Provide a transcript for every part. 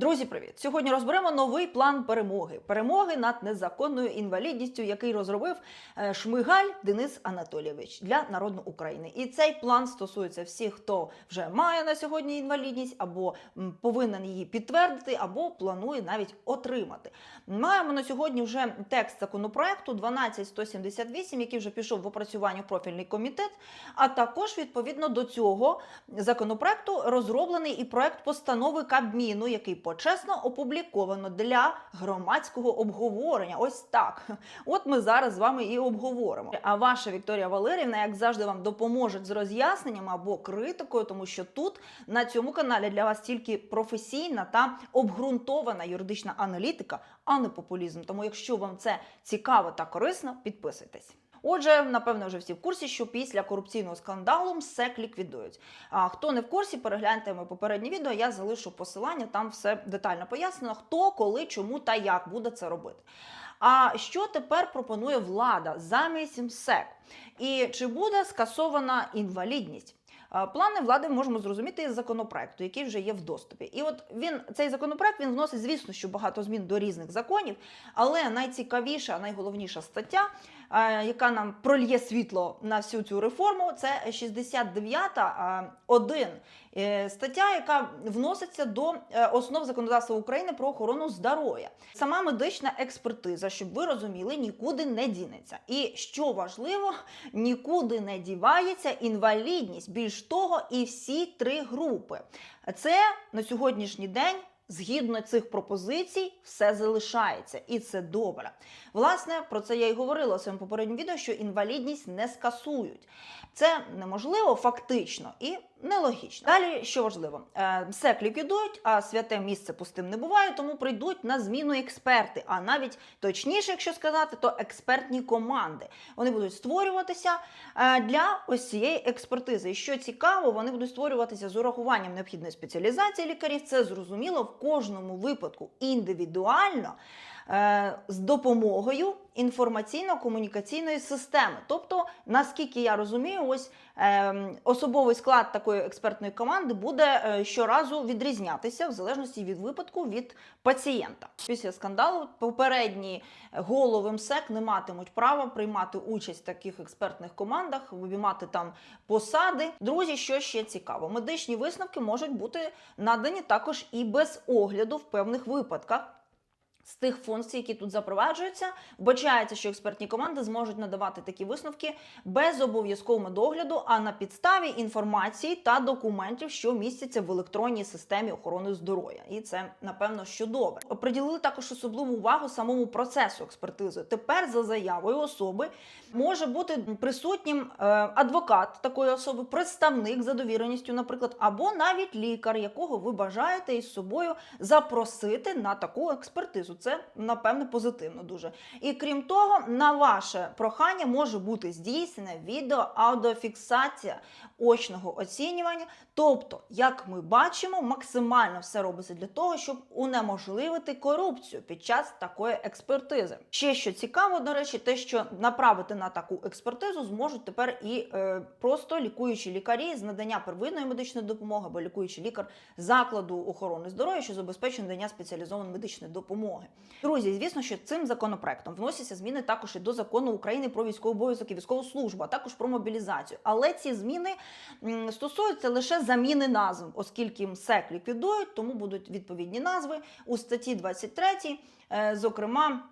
Друзі, привіт! Сьогодні розберемо новий план перемоги. Перемоги над незаконною інвалідністю, який розробив е, Шмигаль Денис Анатолійович для народу України. І цей план стосується всіх, хто вже має на сьогодні інвалідність, або повинен її підтвердити, або планує навіть отримати. Маємо на сьогодні вже текст законопроекту 12178, який вже пішов в опрацювання профільний комітет. А також відповідно до цього законопроекту розроблений і проект постанови Кабміну, який почесно опубліковано для громадського обговорення. Ось так. От ми зараз з вами і обговоримо. А ваша Вікторія Валерівна, як завжди, вам допоможе з роз'ясненням або критикою, тому що тут на цьому каналі для вас тільки професійна та обґрунтована юридична аналітика, а не популізм. Тому, якщо вам це цікаво та корисно, підписуйтесь. Отже, напевно, вже всі в курсі, що після корупційного скандалу МСЕК ліквідують. А хто не в курсі, перегляньте моє попереднє відео. Я залишу посилання, там все детально пояснено, хто, коли, чому та як буде це робити. А що тепер пропонує влада замість МСЕК? І чи буде скасована інвалідність? Плани влади можемо зрозуміти із законопроекту, який вже є в доступі. І от він цей законопроект він вносить, звісно, що багато змін до різних законів, але найцікавіша, найголовніша стаття, яка нам прольє світло на всю цю реформу, це 69 1 Е, стаття, яка вноситься до е, основ законодавства України про охорону здоров'я. Сама медична експертиза, щоб ви розуміли, нікуди не дінеться. І що важливо, нікуди не дівається інвалідність. Більш того, і всі три групи. Це на сьогоднішній день. Згідно цих пропозицій, все залишається, і це добре. Власне, про це я і говорила у своєму попередньому відео, що інвалідність не скасують. Це неможливо фактично і нелогічно. Далі, що важливо, е, МСЕК ліквідують, а святе місце пустим не буває, тому прийдуть на зміну експерти. А навіть точніше, якщо сказати, то експертні команди. Вони будуть створюватися е, для ось цієї експертизи. І що цікаво, вони будуть створюватися з урахуванням необхідної спеціалізації лікарів. Це зрозуміло в кожному випадку індивідуально. е, З допомогою інформаційно-комунікаційної системи, тобто, наскільки я розумію, ось е, особовий склад такої експертної команди буде е, щоразу відрізнятися в залежності від випадку від пацієнта. Після скандалу попередні голови МСЕК не матимуть права приймати участь в таких експертних командах, обіймати там посади. Друзі, що ще цікаво, медичні висновки можуть бути надані також і без огляду в певних випадках. З тих функцій, які тут запроваджуються, вбачається, що експертні команди зможуть надавати такі висновки без обов'язкового медогляду, а на підставі інформації та документів, що містяться в електронній системі охорони здоров'я. І це напевно що добре. Приділили також особливу увагу самому процесу експертизи. Тепер за заявою особи може бути присутнім е, адвокат такої особи, представник за довіреністю, наприклад, або навіть лікар, якого ви бажаєте із собою запросити на таку експертизу. Це напевне позитивно дуже. І крім того, на ваше прохання може бути здійснена відео-аудіофіксація очного оцінювання. Тобто, як ми бачимо, максимально все робиться для того, щоб унеможливити корупцію під час такої експертизи. Ще що цікаво, до речі, те, що направити на таку експертизу зможуть тепер і е, просто лікуючі лікарі з надання первинної медичної допомоги або лікуючий лікар закладу охорони здоров'я, що забезпечує надання спеціалізованої медичної допомоги. Друзі, звісно, що цим законопроектом вносяться зміни також і до закону України про військовий обов'язок і військову службу, а також про мобілізацію. Але ці зміни стосуються лише заміни назв, оскільки МСЕК ліквідують, тому будуть відповідні назви у статті 23, е, зокрема.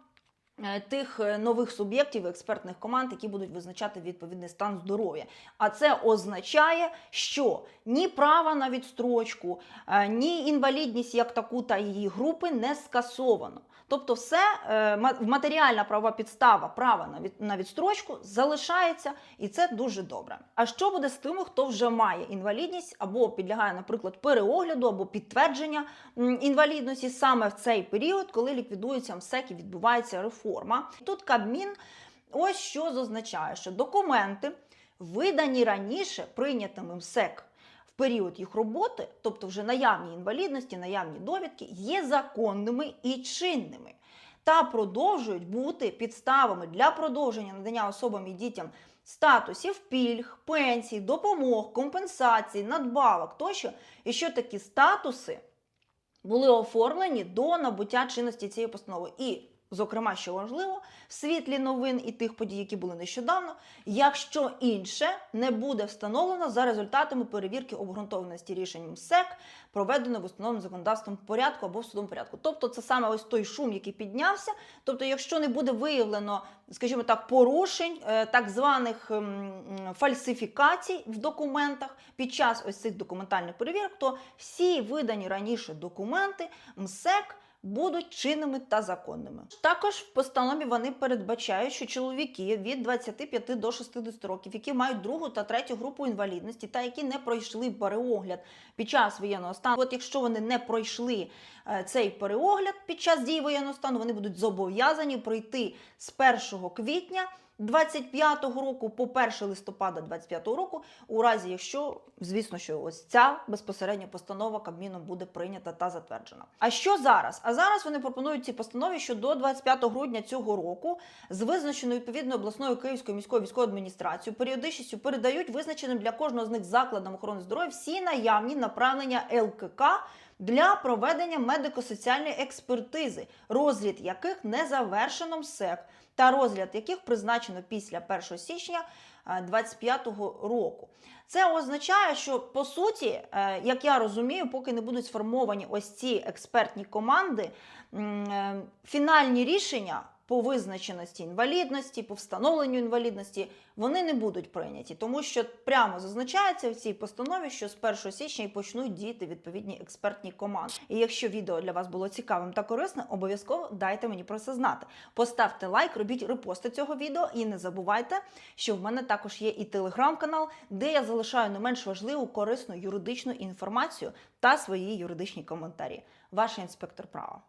Е, Тих е, нових суб'єктів експертних команд, які будуть визначати відповідний стан здоров'я. А це означає, що ні права на відстрочку, е, ні інвалідність як таку та її групи не скасовано. Тобто, все е, матеріальна права підстава права на відстрочку залишається, і це дуже добре. А що буде з тими, хто вже має інвалідність або підлягає, наприклад, переогляду або підтвердження інвалідності саме в цей період, коли ліквідується МСЕК і відбувається реформа? Тут Кабмін ось що зазначає, що документи, видані раніше прийнятими МСЕК період їх роботи, тобто вже наявні інвалідності, наявні довідки, є законними і чинними. Та продовжують бути підставами для продовження надання особам і дітям статусів, пільг, пенсій, допомог, компенсацій, надбавок тощо. І що такі статуси були оформлені до набуття чинності цієї постанови. І, зокрема, що важливо, в світлі новин і тих подій, які були нещодавно, якщо інше не буде встановлено за результатами перевірки обґрунтованості рішенням СЕК, проведено в установленому законодавством порядку або в судовому порядку. Тобто, це саме ось той шум, який піднявся. Тобто, якщо не буде виявлено, скажімо так, порушень, е, так званих ем, фальсифікацій в документах під час ось цих документальних перевірок, то всі видані раніше документи МСЕК будуть чинними та законними. Також в постанові вони передбачають, що чоловіки від 25 до 60 років, які мають другу та третю групу інвалідності, та які не пройшли переогляд під час воєнного стану. От якщо вони не пройшли е, цей переогляд під час дії воєнного стану, вони будуть зобов'язані пройти з 1 квітня. 25-го року по 1 листопада 25-го року, у разі якщо, звісно, що ось ця безпосередня постанова Кабміном буде прийнята та затверджена. А що зараз? А зараз вони пропонують ці постанові, що до 25 грудня цього року з визначеною відповідною обласною Київською міською військовою адміністрацією періодичністю передають визначеним для кожного з них закладам охорони здоров'я всі наявні направлення ЛКК для проведення медико-соціальної експертизи, розгляд яких не завершено МСЕК, та розгляд яких призначено після 1 січня 2025 року. Це означає, що по суті, е, як я розумію, поки не будуть сформовані ось ці експертні команди, е, фінальні рішення по визначеності інвалідності, по встановленню інвалідності, вони не будуть прийняті, тому що прямо зазначається в цій постанові, що з 1 січня і почнуть діяти відповідні експертні команди. І якщо відео для вас було цікавим та корисним, обов'язково дайте мені про це знати. Поставте лайк, робіть репости цього відео, і не забувайте, що в мене також є і телеграм-канал, де я залишаю не менш важливу корисну юридичну інформацію та свої юридичні коментарі. Ваш інспектор права.